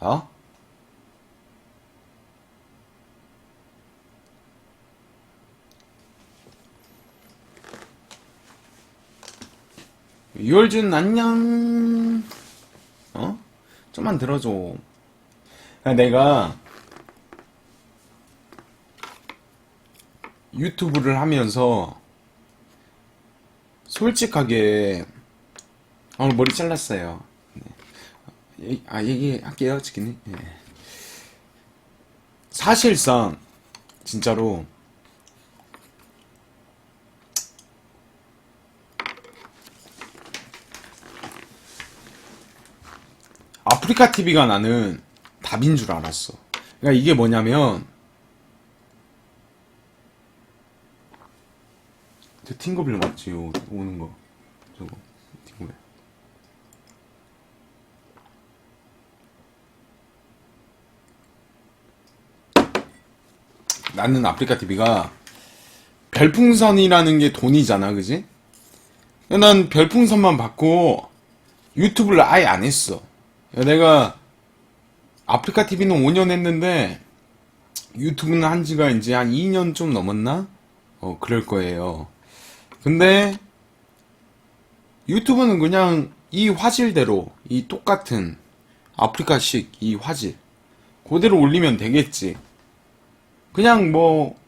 어? 유월준 안녕. 어? 좀만 들어줘. 야, 내가 유튜브를 하면서 솔직하게 오늘 머리 잘랐어요. 아 얘기할게요, 치킨이. 예. 사실상 진짜로 아프리카 TV가 나는 답인 줄 알았어. 그러니까 이게 뭐냐면 저 팅거빌 맞지? 요 오는 거 저거 팅거빌. 나는 아프리카 TV가 별풍선이라는 게 돈이잖아, 그지? 난 별풍선만 받고 유튜브를 아예 안 했어. 내가 아프리카 TV는 5년 했는데 유튜브는 한 지가 이제 한 2년 좀 넘었나? 어, 그럴 거예요. 근데 유튜브는 그냥 이 화질대로 이 똑같은 아프리카식 이 화질 그대로 올리면 되겠지. 그냥 뭐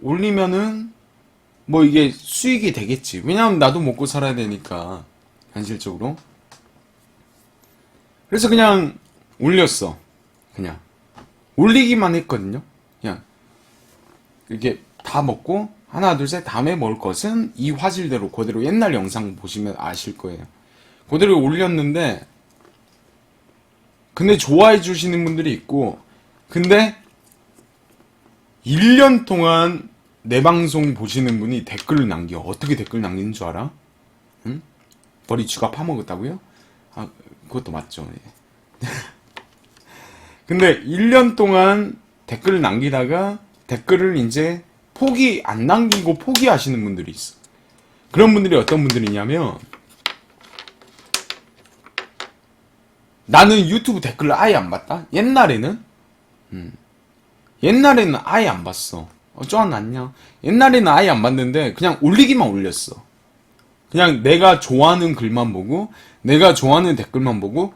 올리면은 뭐 이게 수익이 되겠지. 왜냐면 나도 먹고 살아야 되니까 현실적으로. 그래서 그냥 올렸어. 그냥 올리기만 했거든요. 그냥 이렇게 다 먹고 하나 둘 셋 다음에 먹을 것은 이 화질대로 그대로 옛날 영상 보시면 아실 거예요. 그대로 올렸는데 근데 좋아해 주시는 분들이 있고 근데 1년 동안 내 방송 보시는 분이 댓글을 남겨. 어떻게 댓글 남기는 줄 알아? 응? 머리 쥐가 파먹었다고요? 아, 그것도 맞죠. 예. 근데 1년 동안 댓글을 남기다가 댓글을 이제 포기, 안 남기고 포기하시는 분들이 있어. 그런 분들이 어떤 분들이냐면, 나는 유튜브 댓글을 아예 안 봤다? 옛날에는? 음. 옛날에는 아예 안 봤어. 어, 쪼안 났냐? 옛날에는 아예 안 봤는데, 그냥 올리기만 올렸어. 그냥 내가 좋아하는 글만 보고, 내가 좋아하는 댓글만 보고,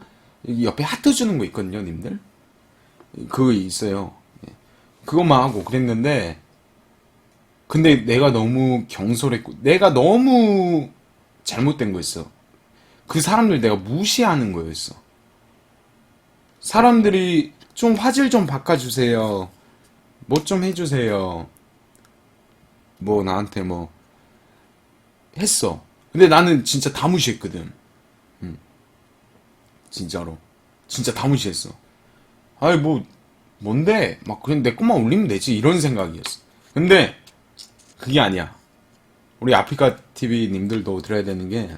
옆에 하트 주는 거 있거든요, 님들? 그거 있어요. 예. 그것만 하고 그랬는데, 근데 내가 너무 경솔했고, 내가 너무 잘못된 거였어. 그 사람들 내가 무시하는 거였어. 사람들이 좀 화질 좀 바꿔주세요. 뭐 좀 해주세요. 뭐 나한테 뭐 했어. 근데 나는 진짜 다 무시했거든. 음. 진짜로. 진짜 다 무시했어. 아이 뭐 뭔데? 막 그냥 내 것만 올리면 되지 이런 생각이었어. 근데 그게 아니야. 우리 아프리카 TV 님들도 들어야 되는 게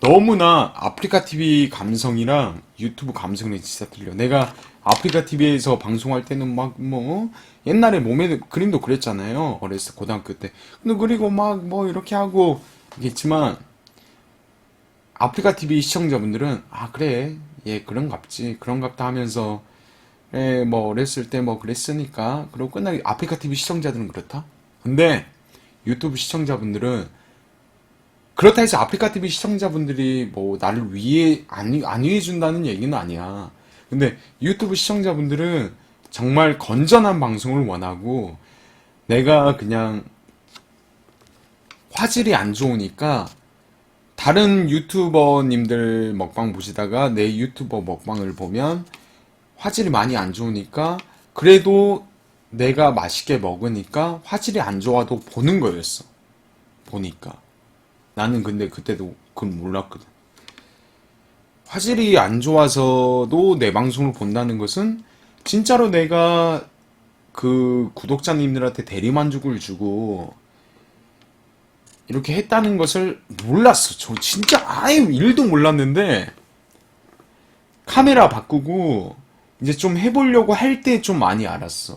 너무나 아프리카 TV 감성이랑 유튜브 감성이 진짜 틀려. 내가 아프리카 TV에서 방송할 때는 막 뭐 옛날에 몸에 그림도 그렸잖아요. 어렸을 때 고등학교 때. 근데 그리고 막 뭐 이렇게 하고 있겠지만 아프리카 TV 시청자분들은 아 그래 얘 그런갑지 그런갑다 하면서 에, 뭐 어렸을 때 뭐 그랬으니까 그러고 끝나게 아프리카 TV 시청자들은 그렇다. 근데 유튜브 시청자분들은 그렇다 해서 아프리카 TV 시청자분들이 뭐 나를 위해 안, 안 위해 준다는 얘기는 아니야. 근데 유튜브 시청자분들은 정말 건전한 방송을 원하고 내가 그냥 화질이 안 좋으니까 다른 유튜버님들 먹방 보시다가 내 유튜버 먹방을 보면 화질이 많이 안 좋으니까 그래도 내가 맛있게 먹으니까 화질이 안 좋아도 보는 거였어. 보니까. 나는 근데 그때도 그건 몰랐거든. 화질이 안 좋아서도 내 방송을 본다는 것은 진짜로 내가 그 구독자님들한테 대리만족을 주고 이렇게 했다는 것을 몰랐어. 저 진짜 아예 일도 몰랐는데 카메라 바꾸고 이제 좀 해보려고 할 때 좀 많이 알았어.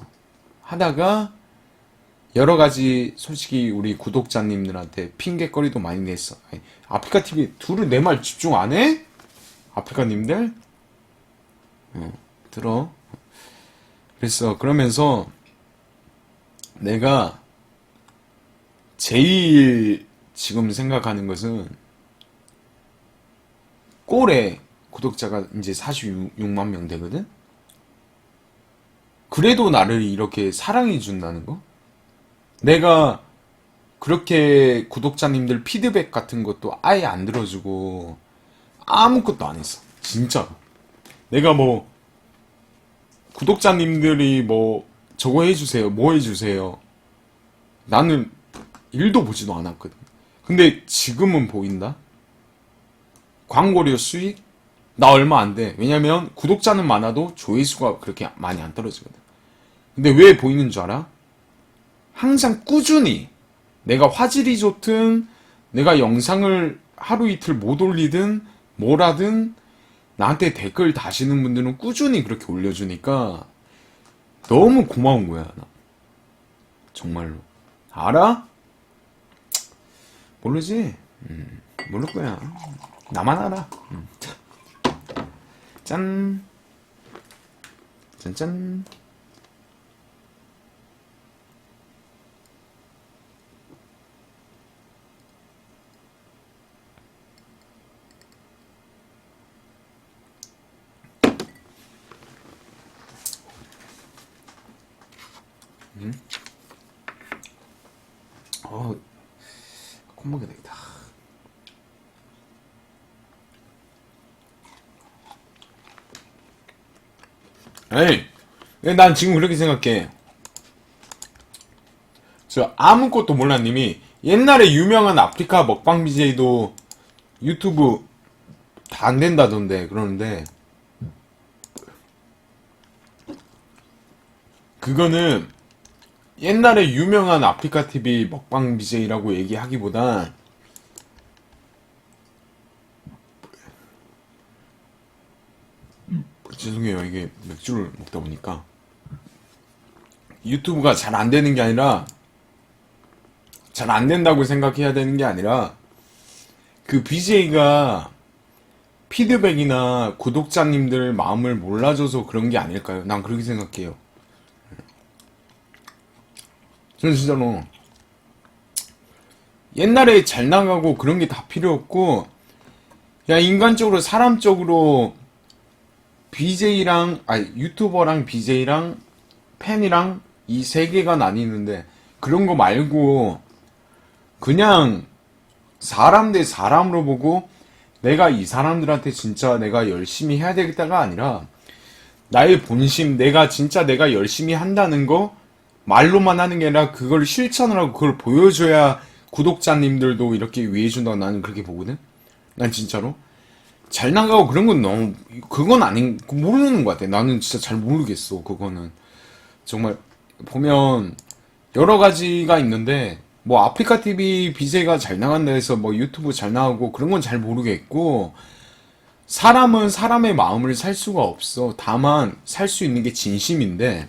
하다가 여러 가지 솔직히 우리 구독자님들한테 핑계거리도 많이 냈어. 아프리카 TV 둘은 내말 집중 안 해? 아프리카님들 어, 들어 그랬어 그러면서 내가 제일 지금 생각하는 것은 꼴에 구독자가 이제 46만 명 되거든? 그래도 나를 이렇게 사랑해 준다는 거? 내가 그렇게 구독자님들 피드백 같은 것도 아예 안 들어주고 아무것도 안 했어. 진짜로. 내가 뭐 구독자님들이 뭐 저거 해주세요, 뭐 해주세요. 나는 일도 보지도 않았거든. 근데 지금은 보인다? 광고료 수익? 나 얼마 안 돼. 왜냐면 구독자는 많아도 조회수가 그렇게 많이 안 떨어지거든. 근데 왜 보이는 줄 알아? 항상 꾸준히 내가 화질이 좋든 내가 영상을 하루 이틀 못 올리든 뭐라든 나한테 댓글 다시는 분들은 꾸준히 그렇게 올려주니까 너무 고마운 거야 나. 정말로. 알아? 모르지? 음, 모를 거야. 나만 알아. 음. 짠. 짠짠 어, 콧먹이 되겠다. 에이, 난 지금 그렇게 생각해. 저 아무것도 몰라 님이 옛날에 유명한 아프리카 먹방 BJ도 유튜브 다 안 된다던데 그러는데 그거는 옛날에 유명한 아프리카 TV 먹방 BJ라고 얘기하기보다 죄송해요 이게 맥주를 먹다 보니까 유튜브가 잘 안 되는 게 아니라 잘 안 된다고 생각해야 되는 게 아니라 그 BJ가 피드백이나 구독자님들 마음을 몰라줘서 그런 게 아닐까요? 난 그렇게 생각해요. 저는 진짜로 옛날에 잘 나가고 그런 게 다 필요 없고 야 인간적으로 사람적으로 BJ랑 아 유튜버랑 BJ랑 팬이랑 이 세 개가 나뉘는데 그런 거 말고 그냥 사람 대 사람으로 보고 내가 이 사람들한테 진짜 내가 열심히 해야 되겠다가 아니라 나의 본심 내가 진짜 내가 열심히 한다는 거 말로만 하는 게 아니라 그걸 실천을 하고 그걸 보여줘야 구독자님들도 이렇게 위해 준다고 나는 그렇게 보거든. 난 진짜로 잘 나가고 그런 건 너무 그건 아닌 모르는 것 같아. 나는 진짜 잘 모르겠어. 그거는 정말 보면 여러 가지가 있는데 뭐 아프리카 TV BJ가 잘 나간다 해서 뭐 유튜브 잘 나가고 그런 건 잘 모르겠고 사람은 사람의 마음을 살 수가 없어. 다만 살 수 있는 게 진심인데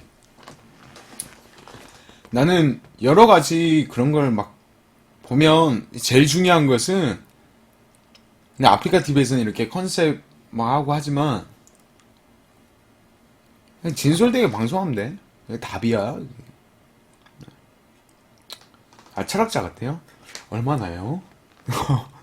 나는 여러 가지 그런 걸 막 보면 제일 중요한 것은 아프리카 TV에서는 이렇게 컨셉 막 하고 하지만 진솔되게 방송하면 돼. 답이야. 아 철학자 같아요? 얼마나요?